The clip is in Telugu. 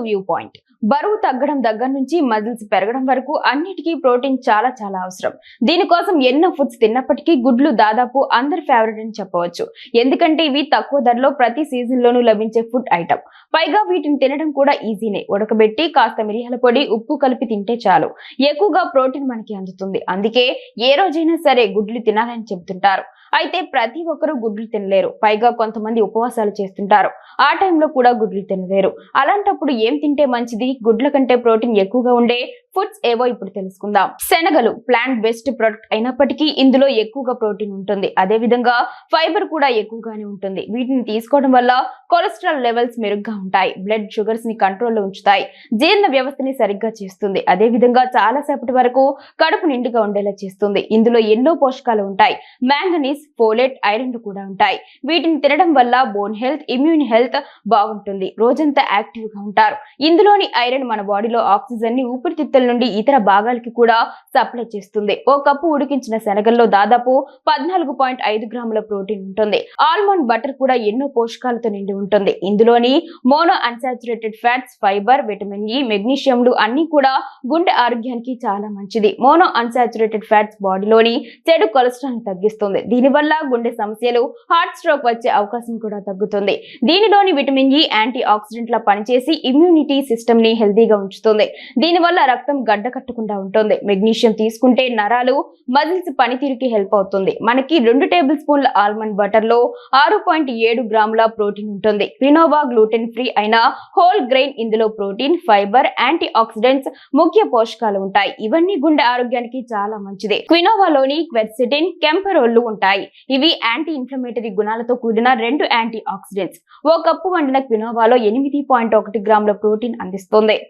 వ్యూ పాయింట్ బరువు తగ్గడం దగ్గర నుంచి మజిల్స్ పెరగడం వరకు అన్నిటికీ ప్రోటీన్ చాలా చాలా అవసరం. దీనికోసం ఎన్నో ఫుడ్స్ తిన్నప్పటికీ గుడ్లు దాదాపు అందరి ఫేవరెట్ అని చెప్పవచ్చు. ఎందుకంటే ఇవి తక్కువ ధరలో ప్రతి సీజన్ లోనూ లభించే ఫుడ్ ఐటమ్ పైగా వీటిని తినడం కూడా ఈజీనే ఉడకబెట్టి కాస్త మిరియాల పొడి ఉప్పు కలిపి తింటే చాలు. ఎక్కువగా ప్రోటీన్ మనకి అందుతుంది. అందుకే ఏ రోజైనా సరే గుడ్లు తినాలని చెబుతుంటారు. అయితే ప్రతి ఒక్కరూ గుడ్లు తినలేరు. పైగా కొంతమంది ఉపవాసాలు చేస్తుంటారు. ఆ టైంలో కూడా గుడ్లు తినలేరు. అలాంటప్పుడు ఏం తింటే మంచిది? గుడ్ల కంటే ప్రోటీన్ ఎక్కువగా ఉండే ఫుడ్స్ ఏవో ఇప్పుడు తెలుసుకుందాం. శనగలు ప్లాంట్ బెస్ట్ ప్రొడక్ట్ అయినప్పటికీ ఇందులో ఎక్కువగా ప్రోటీన్ ఉంటుంది. అదే విధంగా ఫైబర్ కూడా ఎక్కువగానే ఉంటుంది. వీటిని తీసుకోవడం వల్ల కొలెస్ట్రాల్ లెవెల్స్ మెరుగ్గా ఉంటాయి. బ్లడ్ షుగర్స్ని కంట్రోల్లో ఉంచుతాయి. జీర్ణ వ్యవస్థని సరిగ్గా చేస్తుంది. అదే విధంగా చాలా సేపటి వరకు కడుపు నిండుగా ఉండేలా చేస్తుంది. ఇందులో ఎన్నో పోషకాలు ఉంటాయి. మ్యాంగనీస్ ఫోలేట్ ఐరన్ కూడా ఉంటాయి. వీటిని తినడం వల్ల బోన్ హెల్త్ ఇమ్యూన్ హెల్త్ బాగుంటుంది. రోజంతా యాక్టివ్గా ఉంటారు. ఇందులోని ఐరన్ మన బాడీలో ఆక్సిజన్ని ఊపిరితిత్తుల నుండి ఇతర భాగాలకి కూడా సప్లై చేస్తుంది. ఓ కప్పు ఉడికించిన శనగల్లో దాదాపు పద్నాలుగు పాయింట్ ఐదు గ్రాముల ప్రోటీన్ ఉంటుంది. ఆల్మండ్ బటర్ కూడా ఎన్నో పోషకాలతో నిండి ఉంటుంది. ఇందులోని mono unsaturated fats fibre vitamin E మెగ్నీషియంలు అన్ని కూడా గుండె ఆరోగ్యానికి చాలా మంచిది. మోనో అన్సాచురేటెడ్ ఫ్యాట్స్ బాడీలోని చెడు కొలెస్ట్రాల్ తగ్గిస్తుంది. దీనివల్ల గుండె సమస్యలు హార్ట్ స్ట్రోక్ వచ్చే అవకాశం కూడా తగ్గుతుంది. దీనిలోని విటమిన్ e, ఈ యాంటీ ఆక్సిడెంట్ల పనిచేసి ఇమ్యూనిటీ సిస్టమ్ని హెల్దీగా ఉంచుతుంది. దీనివల్ల రక్తం గడ్డ కట్టకుండా ఉంటుంది. మెగ్నీషియం తీసుకుంటే నరాలు మజిల్స్ పనితీరుకి హెల్ప్ అవుతుంది. మనకి రెండు టేబుల్ స్పూన్ల ఆల్మండ్ బటర్లో ఆరు పాయింట్ ఏడు గ్రాముల ప్రోటీన్ ఉంటుంది. క్వినోవా గ్లూటెన్ ఫ్రీ అయిన హోల్ గ్రెయిన్ ఇందులో ప్రోటీన్ ఫైబర్ యాంటీ ఆక్సిడెంట్స్ ముఖ్య పోషకాలు ఉంటాయి. ఇవన్నీ గుండె ఆరోగ్యానికి చాలా మంచిది. క్వినోవాలోని క్వెర్సిటిన్ కెంపరోళ్ళు ఉంటాయి. ఇవి యాంటీ ఇన్ఫ్లమేటరీ గుణాలతో కూడిన రెండు యాంటీ ఆక్సిడెంట్స్ ఓ కప్పు వండిన క్వినోవాలో ఎనిమిది పాయింట్ ఒకటి గ్రాముల ప్రోటీన్ అందిస్తుంది.